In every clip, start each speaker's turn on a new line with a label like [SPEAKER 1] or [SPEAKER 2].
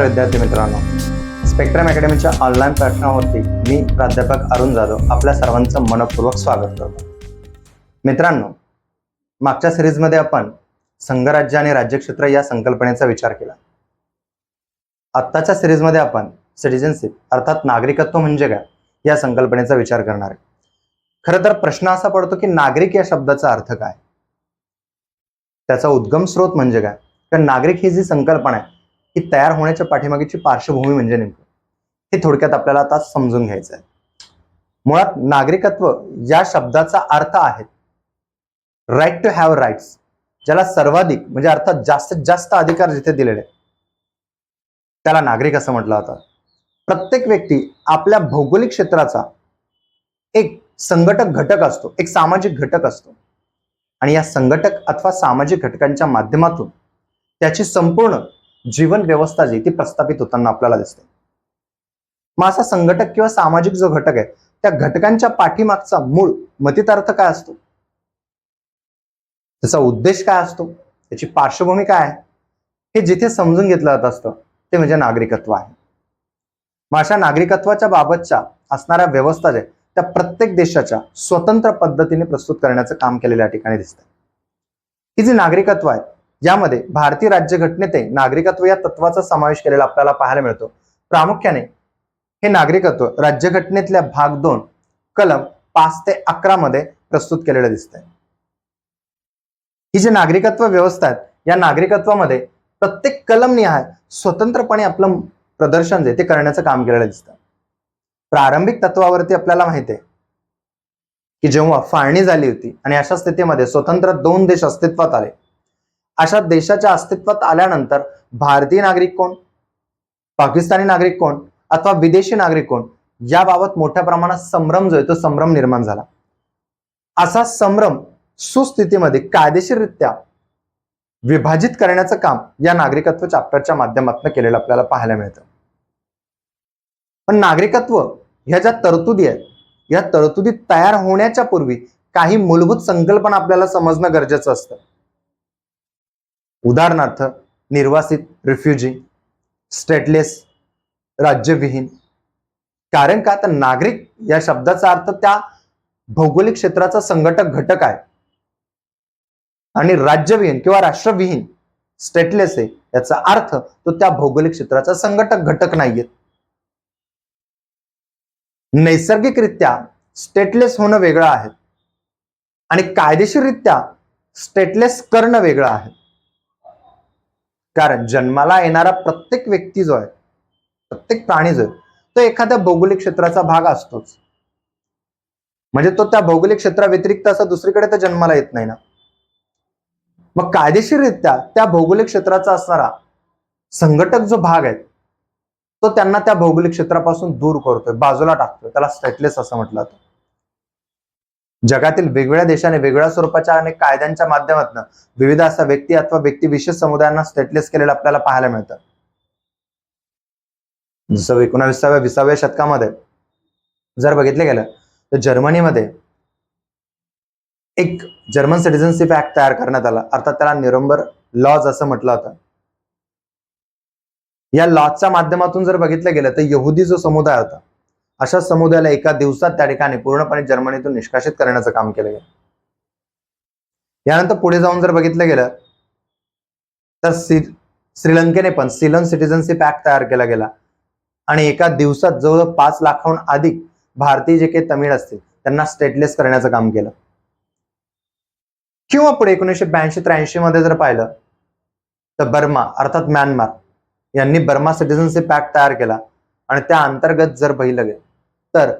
[SPEAKER 1] नमस्कार विद्यार्थी मित्रांनो स्पेक्ट्रम अकॅडमीच्या ऑनलाईन प्लॅटफॉर्मवरती मी प्राध्यापक अरुण जाधव आपल्या सर्वांचं मनपूर्वक स्वागत करतो. मित्रांनो मागच्या सिरीजमध्ये आपण संघराज्य आणि राज्यक्षेत्र या संकल्पनेचा विचार केला. आत्ताच्या सिरीजमध्ये आपण सिटिझनशिप अर्थात नागरिकत्व म्हणजे काय या संकल्पनेचा विचार करणार आहे. खरं तर प्रश्न असा पडतो की नागरिक या शब्दाचा अर्थ काय? त्याचा उद्गम स्रोत म्हणजे काय? कारण नागरिक ही जी संकल्पना आहे ही तयार होण्याच्या पाठीमागेची पार्श्वभूमी म्हणजे नेमकं? हे थोडक्यात आपल्याला आता समजून घ्यायचं आहे मुळात नागरिकत्व या शब्दाचा अर्थ आहे राईट टू हॅव राईट्स ज्याला सर्वाधिक म्हणजे अर्थात जास्तीत जास्त अधिकार जिथे दिलेले त्याला नागरिक असं म्हटलं होतं प्रत्येक व्यक्ती आपल्या भौगोलिक क्षेत्राचा एक संघटक घटक असतो एक सामाजिक घटक असतो. आणि या संघटक अथवा सामाजिक घटकांच्या माध्यमातून त्याची संपूर्ण जीवन व्यवस्था जी ती प्रस्थापित होताना आपल्याला दिसते. मग असा संघटक किंवा सामाजिक जो घटक आहे त्या घटकांच्या पाठीमागचा मूळ मतितार्थ काय असतो? त्याचा उद्देश काय असतो? त्याची पार्श्वभूमी काय आहे? हे जिथे समजून घेतलं जात असतं ते म्हणजे नागरिकत्व आहे. मग अशा नागरिकत्वाच्या बाबतच्या असणाऱ्या व्यवस्था ज्या त्या प्रत्येक देशाच्या स्वतंत्र पद्धतीने प्रस्तुत करण्याचं काम केलेल्या ठिकाणी दिसतं ही जी नागरिकत्व आहे यामध्ये भारतीय राज्यघटनेतही नागरिकत्व या तत्वाचा समावेश केलेला आपल्याला पाहायला मिळतो. प्रामुख्याने हे नागरिकत्व राज्यघटनेतल्या भाग दोन कलम पाच ते अकरा मध्ये प्रस्तुत केलेलं दिसतंय. ही जी नागरिकत्व व्यवस्था आहे या नागरिकत्वामध्ये प्रत्येक कलम निहाय स्वतंत्रपणे आपलं प्रदर्शन जे ते करण्याचं काम केलेलं दिसतं. प्रारंभिक तत्वावरती आपल्याला माहिती आहे की जेव्हा फाळणी झाली होती आणि अशा स्थितीमध्ये स्वतंत्र दोन देश अस्तित्वात आले अशा देशाच्या अस्तित्वात आल्यानंतर भारतीय नागरिक कोण? पाकिस्तानी नागरिक कोण? अथवा विदेशी नागरिक कोण? याबाबत मोठ्या प्रमाणात संभ्रम जो आहे तो संभ्रम निर्माण झाला. असा संभ्रम सुस्थितीमध्ये कायदेशीररित्या विभाजित करण्याचं काम या नागरिकत्व चॅप्टरच्या माध्यमातून केलेलं आपल्याला पाहायला मिळतं. पण नागरिकत्व ह्या ज्या तरतुदी आहेत या तरतुदी तयार होण्याच्या पूर्वी काही मूलभूत संकल्पना आपल्याला समजणं गरजेचं असतं. उदाहरणार्थ निर्वासित रिफ्युजी स्टेटलेस राज्यविहीन. कारण का? तर नागरिक या शब्दाचा अर्थ त्या भौगोलिक क्षेत्राचा संघटक घटक आहे. आणि राज्यविहीन किंवा राष्ट्रविहीन स्टेटलेस आहे याचा अर्थ तो त्या भौगोलिक क्षेत्राचा संघटक घटक नाहीये. नैसर्गिकरित्या स्टेटलेस होणं वेगळं आहे. आणि कायदेशीररित्या स्टेटलेस करणं वेगळं आहे. कारण जन्माला येणारा प्रत्येक व्यक्ती जो आहे प्रत्येक प्राणी जो आहे तो एखाद्या भौगोलिक क्षेत्राचा भाग असतोच. म्हणजे तो त्या भौगोलिक क्षेत्राव्यतिरिक्त असं दुसरीकडे तर जन्माला येत नाही ना. मग कायदेशीररित्या त्या भौगोलिक क्षेत्राचा असणारा संघटक जो भाग आहे तो त्यांना त्या भौगोलिक क्षेत्रापासून दूर करतोय बाजूला टाकतोय त्याला स्टेटलेस असं म्हटलं जातं. जगातील वेगवेगळ्या देशाने वेगवेगळ्या स्वरूपाच्या अनेक कायद्यांच्या माध्यमातून विविध असा व्यक्ती अथवा व्यक्ती विशेष समुदायांना स्टेटलेस केलेलं आपल्याला पाहायला मिळतं. जसं एकोणाविसाव्या विसाव्या शतकामध्ये जर बघितलं गेलं तर जर्मनीमध्ये एक जर्मन सिटिझनशिप ऍक्ट तयार करण्यात आला. अर्थात त्याला निरंबर लॉज असं म्हटलं होतं. या लॉजच्या माध्यमातून जर बघितलं गेलं तर यहुदी जो समुदाय होता अशा समुदायाला एका दिवसात त्या ठिकाणी पूर्णपणे जर्मनीतून निष्कासित करण्याचं काम केलं गेलं. यानंतर पुढे जाऊन जर बघितलं गेलं तर श्री श्रीलंकेने पण सिलन सिटिझनशिप ऍक्ट तयार केला गेला. आणि एका दिवसात जवळ पाच लाखाहून अधिक भारतीय जे काही तमिळ असतील त्यांना स्टेटलेस करण्याचं काम केलं. किंवा पुढे एकोणीसशे ब्याऐंशी त्र्याऐंशी मध्ये जर पाहिलं तर बर्मा अर्थात म्यानमार यांनी बर्मा सिटिझनशिप ऍक्ट तयार केला. आणि त्या अंतर्गत जर पाहिलं गेलं तर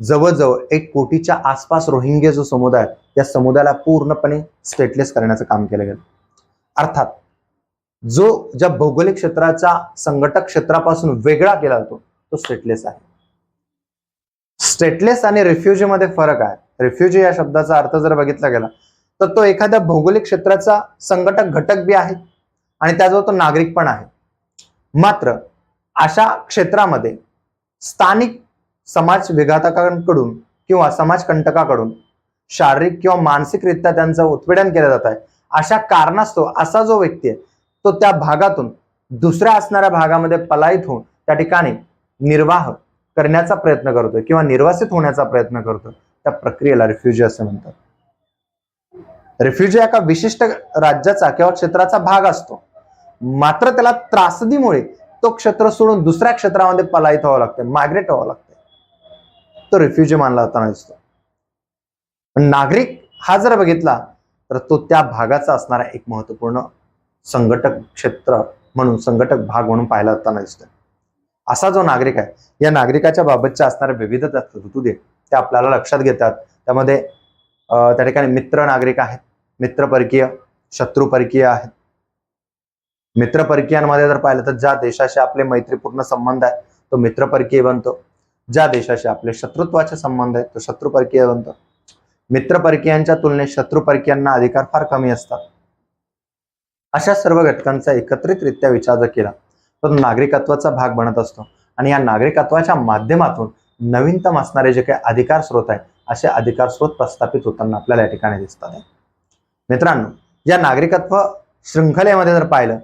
[SPEAKER 1] जवळजवळ एक कोटीच्या आसपास रोहिंग्या जो समुदाय या समुदायाला पूर्णपणे स्टेटलेस करण्याचं काम केलं गेलं. अर्थात जो ज्या भौगोलिक क्षेत्राच्या संघटक क्षेत्रापासून वेगळा केला जातो तो स्टेटलेस आहे. स्टेटलेस आणि रिफ्युजी मध्ये फरक आहे. रिफ्युजी या शब्दाचा अर्थ जर बघितला गेला तर तो एखाद्या भौगोलिक क्षेत्राचा संघटक घटक बी आहे आणि त्याजवळ तो नागरिक पण आहे. मात्र अशा क्षेत्रामध्ये स्थानिक समाज विघातकांकडून किंवा समाजकंटकाकडून शारीरिक किंवा मानसिकरित्या त्यांचं उत्पीडन केलं जात आहे. अशा कारणास्तव असा जो व्यक्ती आहे तो त्या भागातून दुसऱ्या असणाऱ्या भागामध्ये पलायित होऊन त्या ठिकाणी निर्वाह करण्याचा प्रयत्न करतोय किंवा निर्वासित होण्याचा प्रयत्न करतोय. त्या प्रक्रियेला रिफ्युजी असं म्हणतात. रिफ्युजी एका विशिष्ट राज्याचा किंवा क्षेत्राचा भाग असतो. मात्र त्याला त्रासदीमुळे तो क्षेत्र सोडून दुसऱ्या क्षेत्रामध्ये पलायित व्हावं लागतं मायग्रेट व्हावं लागतं तो रिफ्युजी मानला जाताना दिसतो. पण नागरिक हा जर बघितला तर तो त्या भागाचा असणारा एक महत्त्वपूर्ण संघटक क्षेत्र म्हणून संघटक भाग म्हणून पाहिला जाताना दिसतोय. असा जो नागरिक आहे या नागरिकाच्या बाबतच्या असणाऱ्या विविध तरतुदी त्या आपल्याला लक्षात घेतात. त्यामध्ये त्या ठिकाणी मित्र नागरिक आहेत. मित्र परकीय शत्रू परकीय आहेत. मित्रपरकीयांमध्ये जर पाहिलं तर ज्या देशाशी आपले मैत्रीपूर्ण संबंध आहे तो मित्र परकीय बनतो. ज्या देशाशी आपले शत्रुत्वाचे संबंध आहेत तो शत्रू परकीय बनतो. मित्र परकीयांच्या तुलनेत शत्रू परकीयांना अधिकार फार कमी असतात. अशा सर्व घटकांचा एकत्रितरित्या विचार जर केला तर नागरिकत्वाचा भाग बनत असतो. आणि या नागरिकत्वाच्या माध्यमातून नवीनतम असणारे जे काही अधिकार स्रोत आहे असे अधिकार स्रोत प्रस्थापित होताना आपल्याला या ठिकाणी दिसतात मित्रांनो या नागरिकत्व शृंखलेमध्ये जर पाहिलं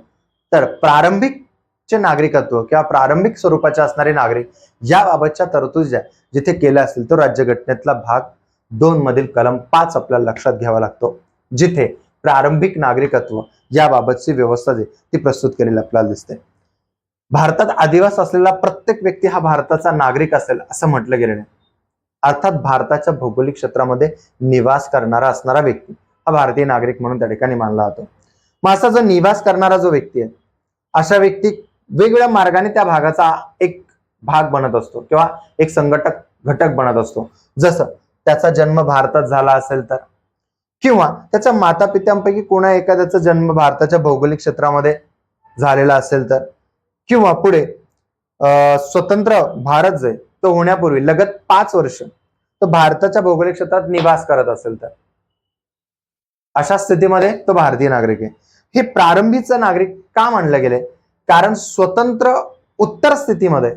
[SPEAKER 1] तर प्रारंभिक चे नागरिकत्व किंवा प्रारंभिक स्वरूपाचे असणारे नागरिक याबाबतच्या तरतुदी ज्या जिथे केल्या असतील तो राज्यघटनेतला भाग दोन मधील कलम पाच आपल्याला लक्षात घ्यावा लागतो. जिथे प्रारंभिक नागरिकत्व याबाबतची व्यवस्था जी ती प्रस्तुत केलेली आपल्याला दिसते. भारतात आदिवास असलेला प्रत्येक व्यक्ती हा भारताचा नागरिक असेल असं म्हटलं गेलं नाही अर्थात भारताच्या भौगोलिक क्षेत्रामध्ये निवास करणारा असणारा व्यक्ती हा भारतीय नागरिक म्हणून त्या ठिकाणी मानला जातो. मग असा जो निवास करणारा जो व्यक्ती आहे अशा व्यक्ती वेगवेगळ्या मार्गाने त्या भागाचा एक भाग बनत असतो किंवा एक संघटक घटक बनत असतो. जसं त्याचा जन्म भारतात झाला असेल तर. किंवा त्याच्या माता पित्यांपैकी कोणा एखाद्याचा जन्म भारताच्या भौगोलिक क्षेत्रामध्ये झालेला असेल तर. किंवा पुढे अं, स्वतंत्र भारत जे तो होण्यापूर्वी लगत पाच वर्ष तो भारताच्या भौगोलिक क्षेत्रात निवास करत असेल तर. अशा स्थितीमध्ये तो भारतीय नागरिक आहे. हे प्रारंभीचं नागरिक का मानलं गेले कारण स्वतंत्र उत्तर स्थितीमध्ये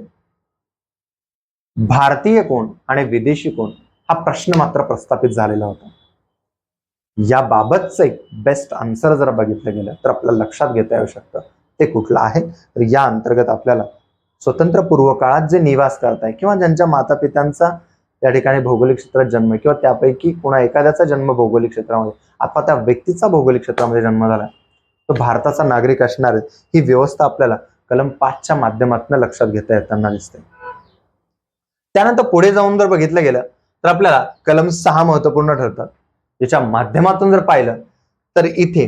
[SPEAKER 1] भारतीय कोण आणि विदेशी कोण हा प्रश्न मात्र प्रस्थापित झालेला होता. याबाबतचं एक बेस्ट आन्सर जर बघितलं गेलं तर आपल्याला लक्षात घेता येऊ शकतं. ते कुठलं आहे? तर या अंतर्गत आपल्याला स्वतंत्र पूर्व काळात जे निवास करताय किंवा ज्यांच्या माता पित्यांचा त्या ठिकाणी भौगोलिक क्षेत्रात जन्म किंवा त्यापैकी कुणा एखाद्याचा जन्म भौगोलिक क्षेत्रामध्ये अथवा त्या व्यक्तीचा भौगोलिक क्षेत्रामध्ये जन्म झाला तो भारताचा नागरिक असणार ही व्यवस्था आपल्याला कलम पाचच्या माध्यमातून लक्षात घेता येताना दिसते. त्यानंतर पुढे जाऊन जर बघितलं गेलं तर आपल्याला कलम सहा महत्त्वपूर्ण ठरतात. याच्या माध्यमातून जर पाहिलं तर इथे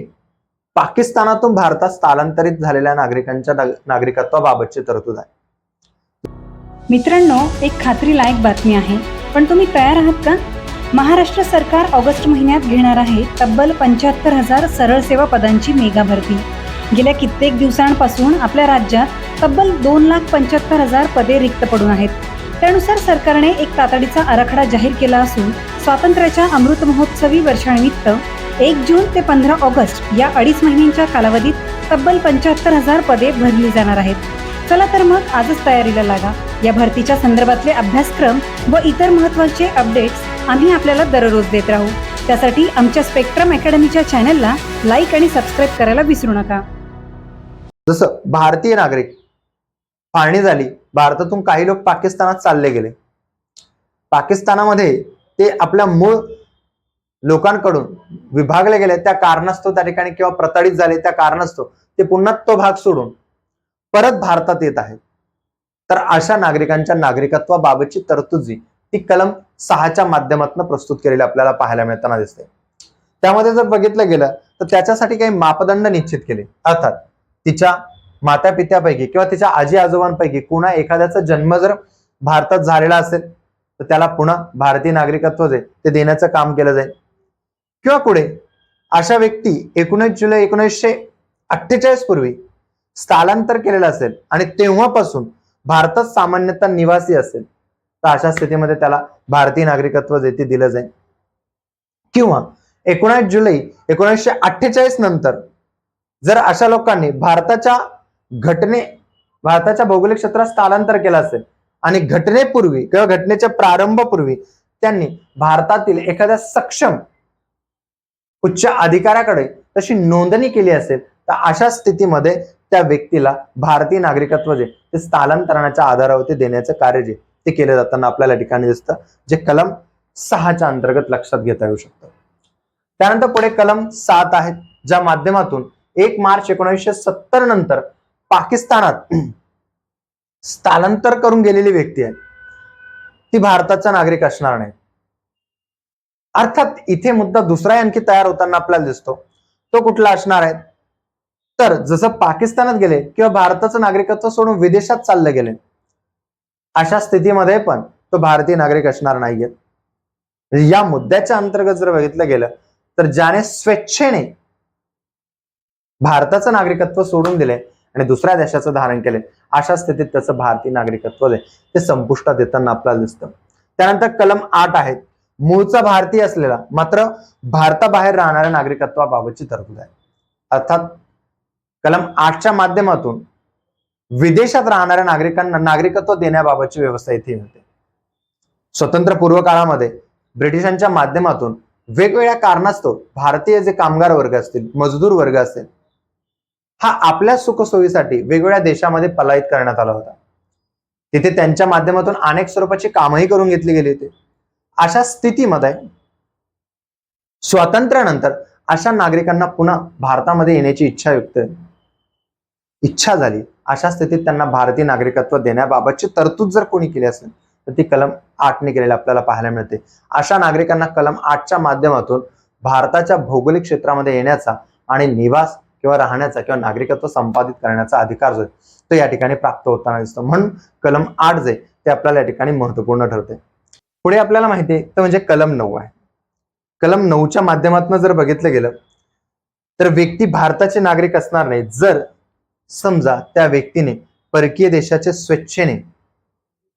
[SPEAKER 1] पाकिस्तानातून भारतात स्थलांतरित झालेल्या नागरिकांच्या नागरिकत्वाबाबतची तरतूद आहे.
[SPEAKER 2] मित्रांनो एक खात्रीलायक बातमी आहे. पण तुम्ही तयार आहात का? महाराष्ट्र सरकार ऑगस्ट महिन्यात घेणार आहे तब्बल पंच्याहत्तर हजार सरळ सेवा पदांची मेगा भरती. गेल्या कित्येक दिवसांपासून आपल्या राज्यात तब्बल दोन लाख पंच्याहत्तर हजार पदे रिक्त पडून आहेत. त्यानुसार सरकारने एक तातडीचा आराखडा जाहीर केला असून स्वातंत्र्याच्या अमृत महोत्सवी वर्षानिमित्त एक जून ते पंधरा ऑगस्ट या अडीच महिन्यांच्या कालावधीत तब्बल पंच्याहत्तर हजार पदे भरली जाणार आहेत. चला तर मग आजच तयारीला लागा. या भरतीच्या संदर्भातले अभ्यासक्रम व इतर महत्त्वाचे अपडेट्स आम्ही आपल्याला दररोज देत राहू. त्यासाठी आमच्या स्पेक्ट्रम अकॅडमीच्या चॅनलला लाईक आणि सबस्क्राईब करायला विसरू नका.
[SPEAKER 1] जसं भारतीय नागरिक फाळणी झाली भारतातून काही लोक पाकिस्तानात चालले गेले. पाकिस्तानामध्ये ते आपल्या मूळ लोकांकडून विभागले गेले. त्या कारणास्तव त्या ठिकाणी किंवा प्रताडित झाले त्या कारणास्तव ते पुन्हा तो भाग सोडून परत भारतात येत आहेत. तर अशा नागरिकांच्या नागरिकत्वाबाबतची तरतुदी ती कलम सहाच्या माध्यमातून प्रस्तुत केलेली आपल्याला पाहायला मिळताना दिसते. त्यामध्ये जर बघितलं गेलं तर त्याच्यासाठी काही मापदंड निश्चित केले. अर्थात तिच्या माता पित्यापैकी किंवा तिच्या आजी आजोबांपैकी कोणा एखाद्याचा जन्म जर भारतात झालेला असेल तर त्याला पुन्हा भारतीय नागरिकत्व जे ते देण्याचं काम केलं जाईल. किंवा पुढे अशा व्यक्ती एकोणीस जुलै एकोणीसशे अठ्ठेचाळीस पूर्वी स्थलांतर केलेलं असेल आणि तेव्हापासून भारतात सामान्यतः निवासी असेल. तर अशा स्थितीमध्ये त्याला भारतीय नागरिकत्व जे ते दिलं जाईल. किंवा एकोणास जुलै एकोणीसशे अठ्ठेचाळीस नंतर जर अशा लोकांनी भारताच्या घटने भारताच्या भौगोलिक क्षेत्रात स्थलांतर केलं असेल आणि घटनेपूर्वी किंवा घटनेच्या प्रारंभपूर्वी त्यांनी भारतातील एखाद्या सक्षम उच्च अधिकाऱ्याकडे तशी नोंदणी केली असेल तर अशा स्थितीमध्ये त्या व्यक्तीला भारतीय नागरिकत्व जे ते स्थलांतरणाच्या आधारावरती देण्याचं कार्य जे ते केलं जाताना आपल्याला ठिकाणी दिसतं जे कलम सहाच्या अंतर्गत लक्षात घेता येऊ शकतं. त्यानंतर पुढे कलम सात आहेत ज्या माध्यमातून एक मार्च एकोणीसशे सत्तर नंतर पाकिस्तानात स्थलांतर करून गेलेली व्यक्ती आहे. ती भारताचा नागरिक असणार नाही. अर्थात इथे मुद्दा दुसरा आणखी तयार होताना आपल्याला दिसतो. तो कुठला असणार आहे? तर जसं पाकिस्तानात गेले किंवा भारताचं नागरिकत्व सोडून विदेशात चालले गेले अशा स्थितीमध्ये पण तो भारतीय नागरिक असणार नाहीये. म्हणजे या मुद्द्याच्या अंतर्गत जर बघितलं गेलं तर ज्याने स्वेच्छेने भारताचं नागरिकत्व सोडून दिले आणि दुसऱ्या देशाचं धारण केले अशा स्थितीत त्याचं भारतीय नागरिकत्व जे ते संपुष्टात येताना आपल्याला दिसतं. त्यानंतर कलम आठ आहेत. मूळचा भारतीय असलेला मात्र भारताबाहेर राहणाऱ्या नागरिकत्वाबाबतची तरतूद आहे. अर्थात कलम आठच्या माध्यमातून विदेशात राहणाऱ्या नागरिकांना नागरिकत्व देण्याबाबतची व्यवस्था इथे होते स्वतंत्र पूर्व काळामध्ये ब्रिटिशांच्या माध्यमातून वेगवेगळ्या कारणास्तव भारतीय जे कामगार वर्ग असतील मजदूर वर्ग असतील हा आपल्या सुखसोयीसाठी वेगवेगळ्या देशामध्ये पलायित करण्यात आला होता. तिथे त्यांच्या माध्यमातून अनेक स्वरूपाची कामही करून घेतली गेली होती. अशा स्थितीमध्ये स्वातंत्र्यानंतर अशा नागरिकांना पुन्हा भारतामध्ये येण्याची इच्छा व्यक्त इच्छा झाली. अशा स्थितीत त्यांना भारतीय नागरिकत्व देण्याबाबतची तरतूद जर कोणी केली असेल तर ती कलम आठने केलेली आपल्याला पाहायला मिळते. अशा नागरिकांना कलम आठच्या माध्यमातून भारताच्या भौगोलिक क्षेत्रामध्ये येण्याचा आणि निवास किंवा राहण्याचा किंवा नागरिकत्व संपादित करण्याचा अधिकार जो आहे तो या ठिकाणी प्राप्त होताना दिसतो. म्हणून कलम आठ जे ते आपल्याला या ठिकाणी महत्त्वपूर्ण ठरते. पुढे आपल्याला माहिती आहे तर म्हणजे कलम नऊ आहे. कलम नऊच्या माध्यमातून जर बघितलं गेलं तर व्यक्ती भारताचे नागरिक असणार नाही. जर समजा त्या व्यक्तीने परकीय देशाचे स्वेच्छेने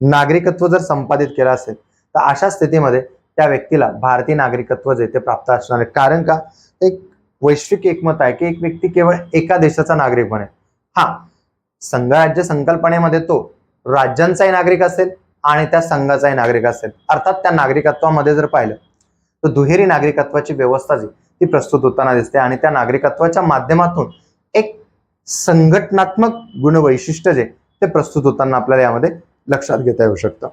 [SPEAKER 1] नागरिकत्व जर संपादित केलं असेल तर अशा स्थितीमध्ये त्या व्यक्तीला भारतीय नागरिकत्व जे ते प्राप्त असणार आहे. कारण का? एक वैश्विक एकमत आहे की एक व्यक्ती केवळ एका देशाचा नागरिक बनेल. हा संघराज्य संकल्पनेमध्ये तो राज्यांचाही नागरिक असेल आणि त्या संघाचाही नागरिक असेल. अर्थात त्या नागरिकत्वामध्ये जर पाहिलं तर दुहेरी नागरिकत्वाची व्यवस्था जी ती प्रस्तुत होताना दिसते आणि त्या नागरिकत्वाच्या माध्यमातून एक संघटनात्मक गुणवैशिष्ट्य जे ते प्रस्तुत होताना आपल्याला यामध्ये लक्षात घेता येऊ शकतं.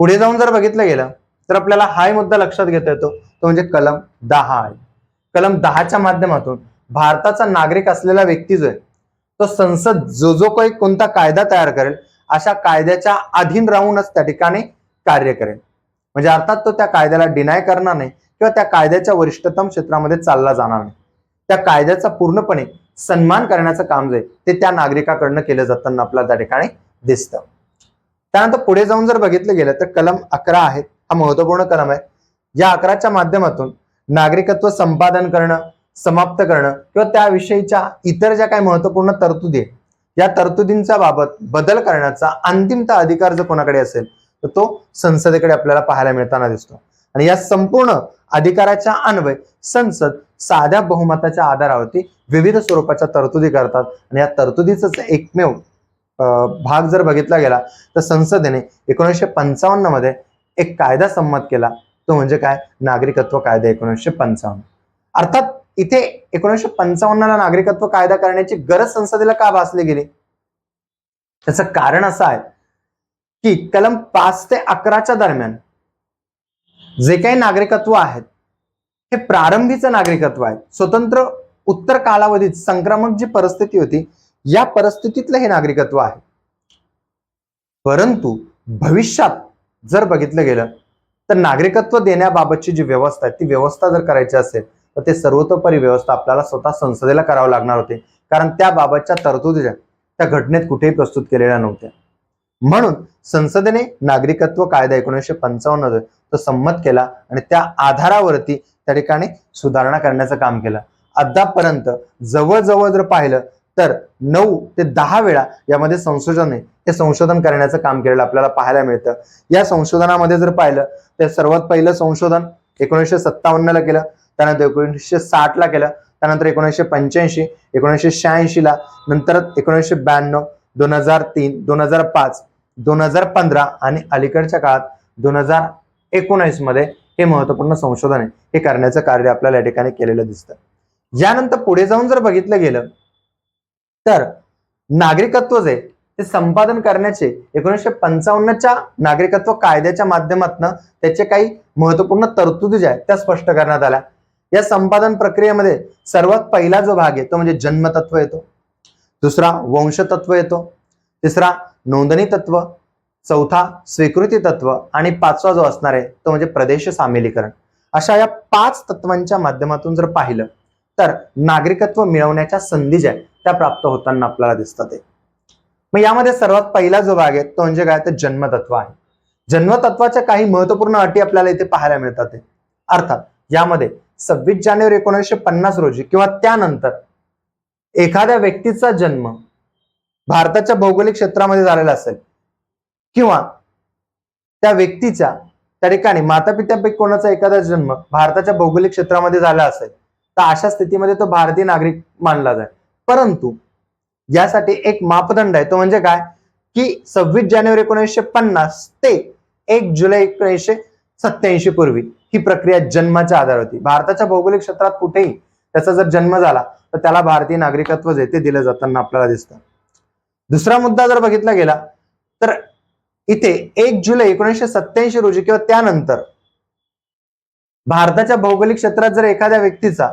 [SPEAKER 1] पुढे जाऊन जर बघितलं गेलं तर आपल्याला हाय मुद्दा लक्षात घेता येतो तो म्हणजे कलम दहा आहे. कलम दहाच्या माध्यमातून भारताचा नागरिक असलेला व्यक्ती जो आहे तो संसद जो जो काही कोणता कायदा तयार करेल अशा कायद्याच्या अधीन राहूनच त्या ठिकाणी कार्य करेल. म्हणजे अर्थात तो त्या कायद्याला डिनाय करणार नाही किंवा त्या कायद्याच्या वरिष्ठतम क्षेत्रामध्ये चालला जाणार नाही. त्या कायद्याचा पूर्णपणे सन्मान करण्याचं काम जे आहे, ते त्या नागरिकाकडनं केलं जाताना आपल्याला त्या ठिकाणी दिसतं. त्यानंतर पुढे जाऊन जर बघितलं गेलं तर कलम अकरा आहे. हा महत्त्वपूर्ण कलम आहे. या अकराच्या माध्यमातून नागरिकत्व संपादन करणं समाप्त करणं किंवा त्याविषयीच्या इतर ज्या काही महत्त्वपूर्ण तरतुदी आहे या तरतुदींच्या बाबत बदल करण्याचा अंतिमता अधिकार जर कोणाकडे असेल तर तो संसदेकडे आपल्याला पाहायला मिळताना दिसतो. आणि या संपूर्ण अधिकाराच्या अन्वय संसद साध्या बहुमताच्या आधारावरती विविध स्वरूपाच्या तरतुदी करतात. आणि या तरतुदीच एकमेव भाग जर बघितला गेला तर संसदेने एकोणीसशे पंचावन्नमध्ये एक कायदा संमत केला. तो म्हणजे काय? नागरिकत्व कायदा एकोणीसशे पंचावन्न. अर्थात इथे एकोणीसशे पंचावन्नला नागरिकत्व कायदा करण्याची गरज संसदेला का भासली गेली? त्याचं कारण असं आहे की कलम पाच ते अकराच्या दरम्यान जे काही नागरिकत्व आहेत हे प्रारंभीचं नागरिकत्व आहे. स्वतंत्र उत्तर कालावधीत संक्रमक जी परिस्थिती होती या परिस्थितीतलं हे नागरिकत्व आहे. परंतु भविष्यात जर बघितलं गेलं तर नागरिकत्व देण्याबाबतची जी व्यवस्था आहे ती व्यवस्था जर करायची असेल तर ते सर्वतोपरी व्यवस्था आपल्याला स्वतः संसदेला करावं लागणार होते. कारण त्याबाबतच्या तरतुदी त्या घटनेत कुठेही प्रस्तुत केलेल्या नव्हत्या. म्हणून संसदेने नागरिकत्व कायदा एकोणीसशे पंचावन्न तो संमत केला आणि त्या आधारावरती त्या ठिकाणी सुधारणा करण्याचं काम केलं. अद्यापर्यंत जवळजवळ जर पाहिलं तर नऊ ते दहा वेळा यामध्ये संशोधन आहे हे संशोधन करण्याचं काम केलेलं आपल्याला पाहायला मिळतं. या संशोधनामध्ये जर पाहिलं तर सर्वात पहिलं संशोधन एकोणीसशे सत्तावन्नला केलं त्यानंतर एकोणीसशे साठला केलं त्यानंतर एकोणीसशे पंच्याऐंशी एकोणीसशे शहाऐंशीला नंतर एकोणीसशे ब्याण्णव दोन हजार तीन दोन हजार पाच दोन हजार पंधरा आणि अलीकडच्या काळात दोन हजार एकोणीसमध्ये हे महत्त्वपूर्ण संशोधन आहे. हे करण्याचं कार्य आपल्याला या ठिकाणी केलेलं दिसतं. यानंतर पुढे जाऊन जर बघितलं गेलं तर नागरिकत्व जे ते संपादन करण्याचे एकोणीसशे पंचावन्नच्या नागरिकत्व कायद्याच्या माध्यमातून त्याचे काही महत्त्वपूर्ण तरतुदी ज्या आहेत त्या स्पष्ट करण्यात आल्या. या संपादन प्रक्रियेमध्ये सर्वात पहिला जो भाग आहे तो म्हणजे जन्मतत्व येतो. दुसरा वंशतत्व येतो. तिसरा नोंदणी तत्व चौथा स्वीकृती तत्व आणि पाचवा जो असणार आहे तो म्हणजे प्रदेश सामिलीकरण. अशा या पाच तत्वांच्या माध्यमातून जर पाहिलं तर नागरिकत्व मिळवण्याच्या संधी ज्या आहेत त्या प्राप्त होताना आपल्याला दिसतात मग यामध्ये सर्वात पहिला जो भाग आहे तो म्हणजे काय? तर जन्मतत्व आहे. जन्मतत्वाच्या काही महत्त्वपूर्ण अटी आपल्याला इथे पाहायला मिळतात अर्थात यामध्ये सव्वीस जानेवारी एकोणीसशे पन्नास रोजी किंवा त्यानंतर एखाद्या व्यक्तीचा जन्म भारताच्या भौगोलिक क्षेत्रामध्ये झालेला असेल. किंवा त्या व्यक्तीच्या त्या ठिकाणी माता पित्यापैकी कोणाचा एखादा जन्म भारताच्या भौगोलिक क्षेत्रामध्ये झाला असेल तर अशा स्थितीमध्ये तो भारतीय नागरिक मानला जाईल. परंतु यासाठी एक मापदंड आहे. तो म्हणजे काय? की सव्वीस जानेवारी एकोणीसशे पन्नास ते एक जुलै एकोणीसशे सत्याऐंशी पूर्वी ही प्रक्रिया जन्माच्या आधार होती. भारताच्या भौगोलिक क्षेत्रात कुठेही त्याचा जर जन्म झाला तर त्याला भारतीय नागरिकत्व जे ते दिलं जाताना आपल्याला दिसतं. दुसरा मुद्दा जर बघितला गेला तर इथे एक जुलै एकोणीसशे सत्याऐंशी रोजी किंवा त्यानंतर भारताच्या भौगोलिक क्षेत्रात जर एखाद्या व्यक्तीचा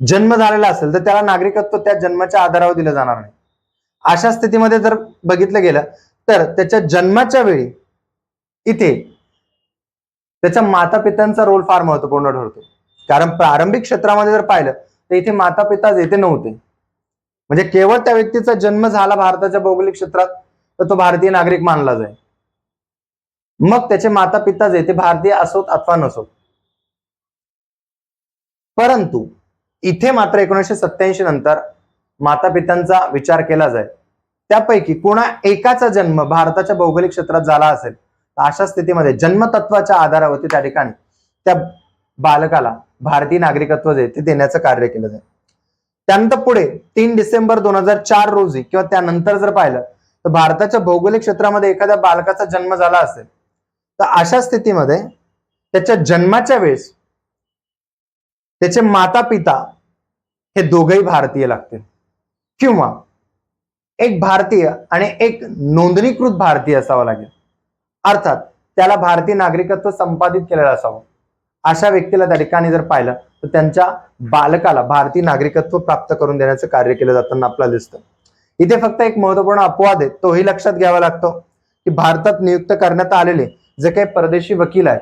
[SPEAKER 1] जन्म झालेला असेल तर त्याला नागरिकत्व त्या जन्माच्या आधारावर दिलं जाणार नाही. अशा स्थितीमध्ये जर बघितलं गेलं तर त्याच्या जन्माच्या वेळी इथे त्याच्या माता पित्यांचा रोल फार महत्त्वपूर्ण ठरतो. कारण प्रारंभिक क्षेत्रामध्ये जर पाहिलं तर इथे माता पिता येथे नव्हते म्हणजे केवळ त्या व्यक्तीचा जन्म झाला भारताच्या भौगोलिक क्षेत्रात तर तो भारतीय नागरिक मानला जाईल. मग त्याचे माता पिता जे ते भारतीय असोत अथवा नसोत. परंतु इथे मात्र एकोणीसशे सत्याऐंशी नंतर माता पित्यांचा विचार केला जाईल. त्यापैकी कोणा एकाचा जन्म भारताच्या भौगोलिक क्षेत्रात झाला असेल तर अशा स्थितीमध्ये जन्मतत्वाच्या आधारावरती त्या ठिकाणी त्या बालकाला भारतीय नागरिकत्व जे ते देण्याचं कार्य केलं जाईल. त्यानंतर पुढे तीन डिसेंबर दोन हजार चार रोजी किंवा त्यानंतर जर पाहिलं तर भारताच्या भौगोलिक क्षेत्रामध्ये एखाद्या बालकाचा जन्म झाला असेल तर अशा स्थितीमध्ये त्याच्या जन्माच्या वेळेस त्याचे माता पिता हे दोघही भारतीय लागतील. किंवा एक भारतीय आणि एक नोंदणीकृत भारतीय असावा लागेल. अर्थात त्याला भारतीय नागरिकत्व संपादित केलेलं असावं. अशा व्यक्तीला त्या ठिकाणी जर पाहिलं तर त्यांच्या बालकाला भारतीय नागरिकत्व प्राप्त करून देण्याचं कार्य केलं जाताना आपल्याला दिसतं. इथे फक्त एक महत्त्वपूर्ण अपवाद आहे तोही लक्षात घ्यावा लागतो की भारतात नियुक्त करण्यात आलेले जे काही परदेशी वकील आहे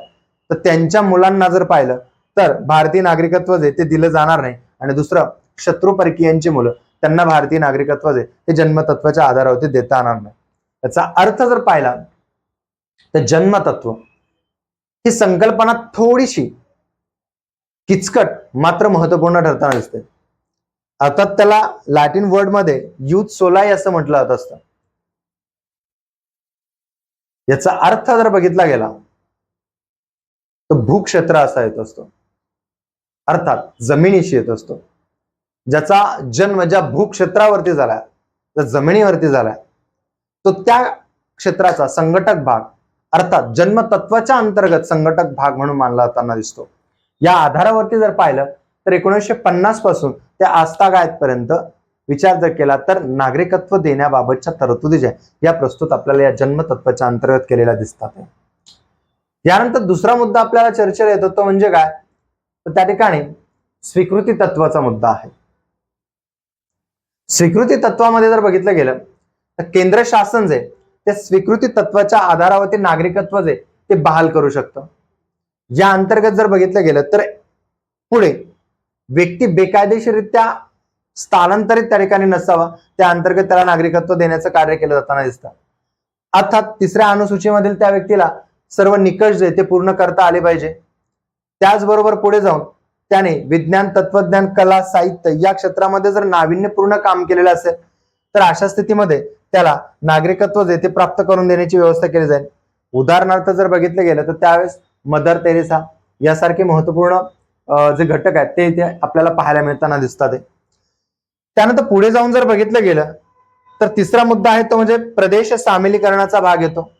[SPEAKER 1] तर त्यांच्या मुलांना जर पाहिलं तर भारतीय नागरिकत्व जे ते दिलं जाणार नाही. आणि दुसरं शत्रू परकीयांची मुलं त्यांना भारतीय नागरिकत्व जे ते जन्मतत्वाच्या आधारावरती देता येणार नाही. याचा अर्थ जर पाहिला तर जन्मतत्व ही संकल्पना थोडीशी किचकट मात्र महत्त्वपूर्ण ठरताना दिसते. अर्थात त्याला लॅटिन वर्डमध्ये युथ सोलाई असं म्हटलं जात असतं. याचा अर्थ जर बघितला गेला तर भूक्षेत्र असा येत असतो. अर्थात जमिनीशी येत असतो. ज्याचा जन्म ज्या भूक्षेत्रावरती झाला ज्या जमिनीवरती झालाय तो त्या क्षेत्राचा संघटक भाग अर्थात जन्मतत्वाच्या अंतर्गत संघटक भाग म्हणून मानला जाताना दिसतो. या आधारावरती जर पाहिलं तर एकोणीसशे पन्नासपासून ते आस्थागायतपर्यंत विचार जर केला तर नागरिकत्व देण्याबाबतच्या तरतुदी ज्या या प्रस्तुत आपल्याला या जन्मतत्वाच्या अंतर्गत केलेल्या दिसतात. यानंतर दुसरा मुद्दा आपल्याला चर्चेला येतो तो म्हणजे काय? तर त्या ठिकाणी स्वीकृती तत्वाचा मुद्दा आहे. स्वीकृती तत्वामध्ये जर बघितलं गेलं तर केंद्र शासन जे ते स्वीकृती तत्वाच्या आधारावरती नागरिकत्व जे ते बहाल करू शकतं. या अंतर्गत जर बघितलं गेलं तर पुढे व्यक्ती बेकायदेशीररित्या स्थलांतरित त्या ठिकाणी नसावा त्या अंतर्गत त्याला नागरिकत्व देण्याचं कार्य केलं जाताना दिसतं. अर्थात तिसऱ्या अनुसूचीमधील त्या व्यक्तीला सर्व निकष जे ते पूर्ण करता आले पाहिजे. त्याचबरोबर पुढे जाऊन त्याने विज्ञान तत्वज्ञान कला साहित्य या क्षेत्रामध्ये जर नाविन्यपूर्ण काम केलेलं असेल तर अशा स्थितीमध्ये त्याला नागरिकत्व जे ते प्राप्त करून देण्याची व्यवस्था केली जाईल. उदाहरणार्थ जर बघितलं गेलं तर त्यावेळेस मदर तेरेसा यासारखे महत्त्वपूर्ण जे घटक आहेत ते इथे आपल्याला पाहायला मिळताना दिसतात त्यानंतर पुढे जाऊन जर बघितलं गेलं तर तिसरा मुद्दा आहे तो म्हणजे प्रदेश सामिलीकरणाचा भाग येतो.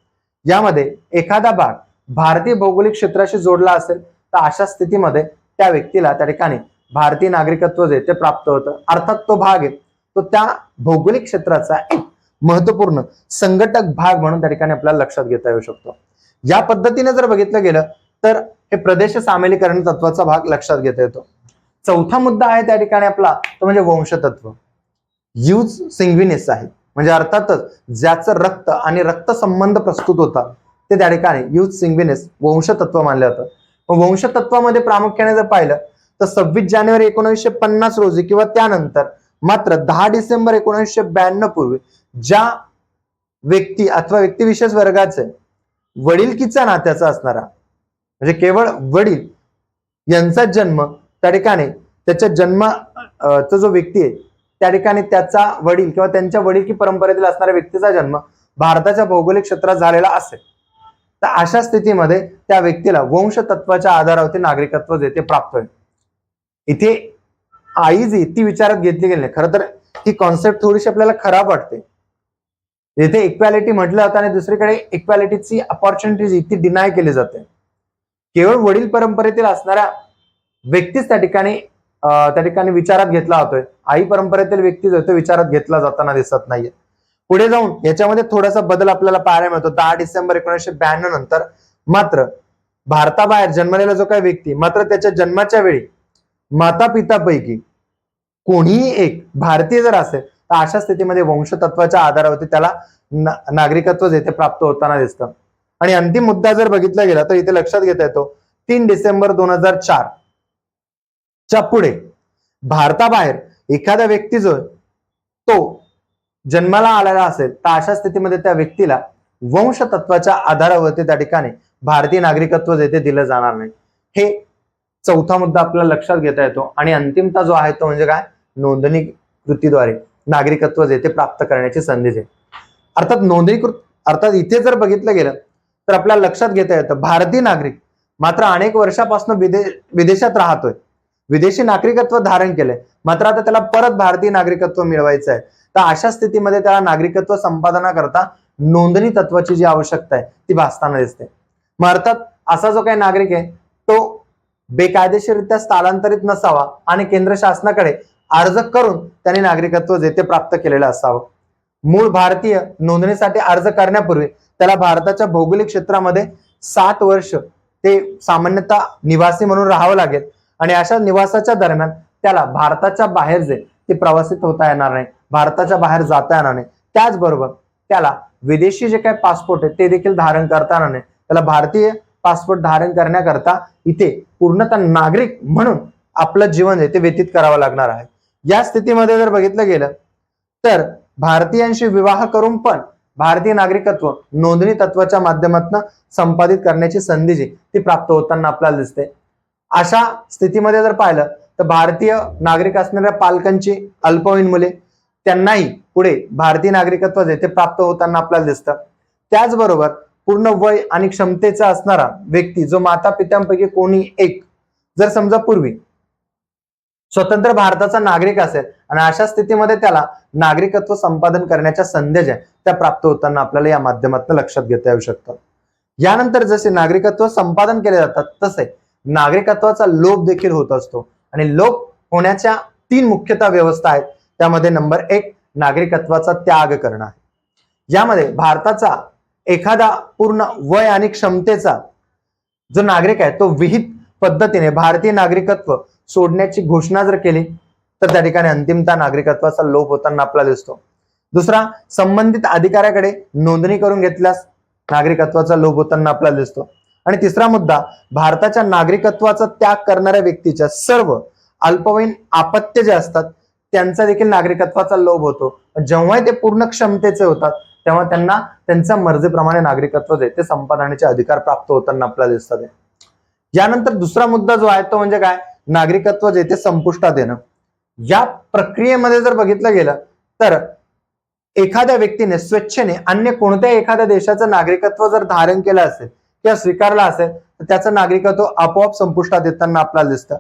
[SPEAKER 1] यामध्ये एखादा भाग भारतीय भौगोलिक क्षेत्राशी जोडला असेल तर अशा स्थितीमध्ये त्या व्यक्तीला त्या ठिकाणी भारतीय नागरिकत्व जे ते प्राप्त होतं. अर्थात तो भाग आहे. तो त्या भौगोलिक क्षेत्राचा एक महत्त्वपूर्ण संघटक भाग म्हणून त्या ठिकाणी आपल्याला लक्षात घेता येऊ शकतो. या पद्धतीने जर बघितलं गेलं तर हे प्रदेश सामीलीकरण तत्वाचा भाग लक्षात घेता येतो. चौथा मुद्दा आहे त्या ठिकाणी आपला तो म्हणजे वंशतत्व. यूज सिंग्विनिस आहे. म्हणजे अर्थातच ज्याचं रक्त आणि रक्त संबंध प्रस्तुत होता ते त्या ठिकाणी यूज सिंग्विनिस वंशतत्व मानलं जातं. मग वंशतत्वामध्ये प्रामुख्याने जर पाहिलं तर सव्वीस जानेवारी एकोणीसशे पन्नास रोजी किंवा त्यानंतर मात्र दहा डिसेंबर एकोणीसशे ब्याण्णव पूर्वी ज्या व्यक्ती अथवा व्यक्तिविशेष वर्गाचे वडीलकीचा नात्याचा असणारा? म्हणजे केवळ वडील यांचा जन्म त्या ठिकाणी त्याच्या जन्म चा जो व्यक्ती आहे त्या ठिकाणी त्याचा वडील किंवा त्यांच्या वडीलकी परंपरेतील असणाऱ्या व्यक्तीचा जन्म भारताच्या भौगोलिक क्षेत्रात झालेला असेल. तर अशा स्थितीमध्ये त्या व्यक्तीला वंश तत्वाच्या आधारावरती नागरिकत्व जे ते प्राप्त होईल. इथे आई जी ती विचारात घेतली गेली नाही. खरं तर ही कॉन्सेप्ट थोडीशी आपल्याला खराब वाटते. इथे इक्वॅलिटी म्हटलं जातं आणि दुसरीकडे इक्वॅलिटीची अपॉर्च्युनिटीज इथे डिनाय केली जाते. केवळ वडील परंपरेतील असणाऱ्या व्यक्तीच त्या ठिकाणी त्या ठिकाणी विचारात घेतला जातोय. आई परंपरेतील व्यक्ती जो तो विचारात घेतला जाताना दिसत नाहीये. पुढे जाऊन याच्यामध्ये थोडासा बदल आपल्याला पाहायला मिळतो. दहा डिसेंबर एकोणीसशे ब्याण्णव नंतर मात्र भारताबाहेर जन्मलेला जो काही व्यक्ती मात्र त्याच्या जन्माच्या वेळी माता पितापैकी कोणीही एक भारतीय जर असेल तर अशा स्थितीमध्ये वंशतत्वाच्या आधारावरती त्याला ना- नागरिकत्व जे ते प्राप्त होताना दिसतं. आणि अंतिम मुद्दा जर बघितला गेला तर इथे लक्षात घेता येतो तीन डिसेंबर दोन हजार चार च्या पुढे भारताबाहेर एखादा व्यक्ती जो तो जन्माला आलेला असेल तर अशा स्थितीमध्ये त्या व्यक्तीला वंशतत्वाच्या आधारावरती त्या ठिकाणी भारतीय नागरिकत्व जे ते दिलं जाणार नाही. हे चौथा मुद्दा आपल्याला लक्षात घेता येतो. आणि अंतिमता जो आहे तो म्हणजे काय? नोंदणी कृतीद्वारे नागरिकत्व जे ते प्राप्त करण्याची संधी आहे अर्थात नोंदणीकृत अर्थात इथे जर बघितलं गेलं तर आपल्याला लक्षात घेता येतं भारतीय नागरिक मात्र अनेक वर्षापासून विदे विदेशात राहतोय. विदेशी नागरिकत्व धारण केलंय. मात्र आता त्याला परत भारतीय नागरिकत्व मिळवायचं आहे. तर अशा स्थितीमध्ये त्याला नागरिकत्व संपादनाकरता नोंदणी तत्वाची जी आवश्यकता आहे ती भासताना दिसते. मग अर्थात असा जो काही नागरिक आहे तो बेकायदेशीररित्या स्थलांतरित नसावा आणि केंद्र शासनाकडे अर्ज करून त्यांनी नागरिकत्व जे ते प्राप्त केलेलं असावं. मूळ भारतीय नोंदणीसाठी अर्ज करण्यापूर्वी त्याला भारताच्या भौगोलिक क्षेत्रामध्ये सात वर्ष ते सामान्यतः निवासी म्हणून राहावं लागेल. आणि अशा निवासाच्या दरम्यान त्याला भारताच्या बाहेर जे ते प्रवासित होता येणार नाही भारताच्या बाहेर जाता येणार नाही. त्याचबरोबर त्याला विदेशी जे काही पासपोर्ट आहे ते देखील धारण करता येणार नाही. त्याला भारतीय पासपोर्ट धारण करण्याकरता इथे पूर्णतः नागरिक म्हणून आपलं जीवन आहे ते व्यतीत करावं लागणार आहे. या स्थितीमध्ये जर बघितलं गेलं तर भारतीयांशी विवाह करून पण भारतीय नागरिकत्व नोंदणी तत्वाच्या माध्यमातून संपादित करण्याची संधी जी ती प्राप्त होताना आपल्याला दिसते. अशा स्थितीमध्ये जर पाहिलं तर भारतीय नागरिक असणाऱ्या पालकांची अल्पवयीन मुले त्यांनाही पुढे भारतीय नागरिकत्व जे ते प्राप्त होताना आपल्याला दिसतं. त्याचबरोबर पूर्ण वय आणि क्षमतेचा असणारा व्यक्ती जो माता पित्यांपैकी कोणी एक जर समजा पूर्वी स्वतंत्र भारताचा नागरिक असेल आणि अशा स्थितीमध्ये त्याला नागरिकत्व संपादन करण्याच्या संधी ज्या त्या प्राप्त होताना आपल्याला या माध्यमातून लक्षात घेता येऊ शकतं. यानंतर जसे नागरिकत्व संपादन केले जातात तसे नागरिकत्वाचा लोप देखील होत असतो. आणि लोप होण्याच्या तीन मुख्यतः व्यवस्था आहेत. त्यामध्ये नंबर एक नागरिकत्वाचा त्याग करणं आहे. यामध्ये भारताचा एखादा पूर्ण वय आणि क्षमतेचा जो नागरिक आहे तो विहित पद्धतीने भारतीय नागरिकत्व सोडण्याची घोषणा जर केली तर त्या ठिकाणी अंतिमता नागरिकत्वाचा लोप होताना आपल्याला दिसतो. दुसरा संबंधित अधिकाऱ्याकडे नोंदणी करून घेतल्यास नागरिकत्वाचा लोप होताना आपल्याला दिसतो. आणि तिसरा मुद्दा भारताच्या नागरिकत्वाचा त्याग करणाऱ्या व्यक्तीच्या सर्व अल्पवयीन आपत्य जे असतात त्यांचा देखील नागरिकत्वाचा लोभ होतो. जेव्हा ते पूर्ण क्षमतेचे होतात तेव्हा त्यांना त्यांच्या मर्जीप्रमाणे नागरिकत्व देते संपादनाचे अधिकार प्राप्त होताना आपल्याला दिसतात. यानंतर दुसरा मुद्दा जो आहे तो म्हणजे काय? नागरिकत्व जे ते संपुष्टात येणं. या प्रक्रियेमध्ये जर बघितलं गेलं तर एखाद्या व्यक्तीने स्वेच्छेने अन्य कोणत्या एखाद्या देशाचं नागरिकत्व जर धारण केलं असेल किंवा स्वीकारलं असेल तर त्याचं नागरिकत्व आपोआप संपुष्टात येताना आपल्याला दिसतं.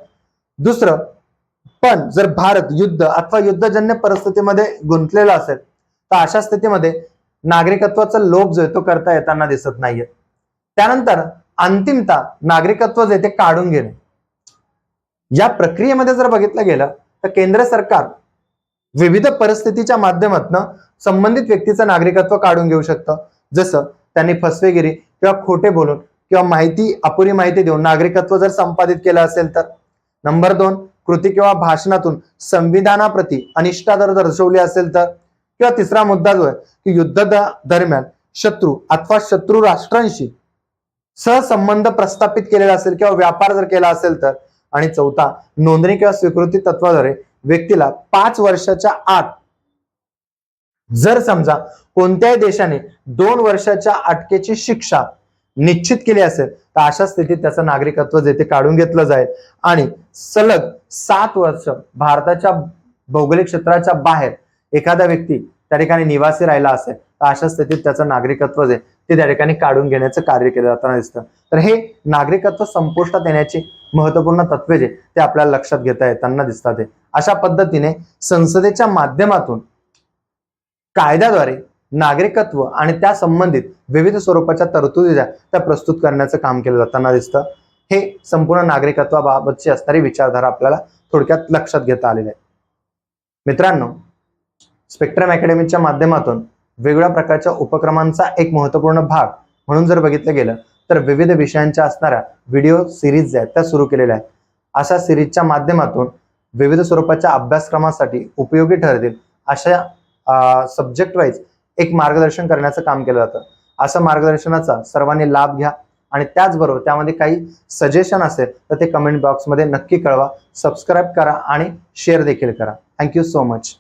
[SPEAKER 1] दुसरं पण जर भारत युद्ध अथवा युद्धजन्य परिस्थितीमध्ये गुंतलेला असेल तर अशा स्थितीमध्ये नागरिकत्वाचा लोभ जो आहे तो करता येताना दिसत नाहीये. त्यानंतर अंतिमता नागरिकत्व जे ते काढून घेणे. या प्रक्रियेमध्ये जर बघितलं गेलं तर केंद्र सरकार विविध परिस्थितीच्या माध्यमातून संबंधित व्यक्तीचं नागरिकत्व काढून घेऊ शकतं. जसं त्यांनी फसवेगिरी किंवा खोटे बोलून किंवा माहिती अपुरी माहिती देऊन नागरिकत्व जर संपादित केलं असेल तर. नंबर दोन कृती किंवा भाषणातून संविधानाप्रती अनिष्ठा जर दर्शवली असेल तर. किंवा तिसरा मुद्दा जो आहे की युद्ध द- दरम्यान शत्रू अथवा शत्रू राष्ट्रांशी सहसंबंध प्रस्थापित केलेला असेल किंवा व्यापार जर केला असेल तर आणि चौथा नोंदणी किंवा स्वीकृती तत्वाद्वारे व्यक्तीला पाच वर्षाच्या आत जर समजा कोणत्याही देशाने दोन वर्षाच्या अटकेची शिक्षा निश्चित केली असेल तर अशा स्थितीत त्याचं नागरिकत्व जे ते काढून घेतलं जाईल. आणि सलग सात वर्ष भारताच्या भौगोलिक क्षेत्राच्या बाहेर एखादा व्यक्ती त्या ठिकाणी निवासी राहिला असेल तर अशा स्थितीत त्याचं नागरिकत्व जे ते त्या ठिकाणी काढून घेण्याचं कार्य केलं जाताना दिसतं. तर हे नागरिकत्व संपुष्टात येण्याची महत्त्वपूर्ण तत्वे जे ते आपल्याला लक्षात घेता येताना दिसतात हे. अशा पद्धतीने संसदेच्या माध्यमातून कायद्याद्वारे नागरिकत्व आणि त्या संबंधित विविध स्वरूपाच्या तरतुदी ज्या त्या प्रस्तुत करण्याचं काम केलं जाताना दिसतं हे संपूर्ण नागरिकत्वाबाबतची असणारी विचारधारा आपल्याला थोडक्यात लक्षात घेता आलेली आहे मित्रांनो स्पेक्ट्रम अकॅडमीच्या माध्यमातून वेगवेगळ्या प्रकारच्या उपक्रमांचा एक महत्त्वपूर्ण भाग म्हणून जर बघितलं गेलं तर विविध विषयांच्या असणाऱ्या व्हिडिओ सिरीज ज्या आहेत त्या सुरू केलेल्या आहेत. अशा सिरीजच्या माध्यमातून विविध स्वरूपाच्या अभ्यासक्रमासाठी उपयोगी ठरतील अशा सब्जेक्ट वाईज एक मार्गदर्शन करण्याचं काम केलं जातं. असं मार्गदर्शनाचा सर्वांनी लाभ घ्या आणि त्याचबरोबर त्यामध्ये काही सजेशन असेल तर ते कमेंट बॉक्समध्ये नक्की कळवा. सबस्क्राईब करा आणि शेअर देखील करा. Thank you so much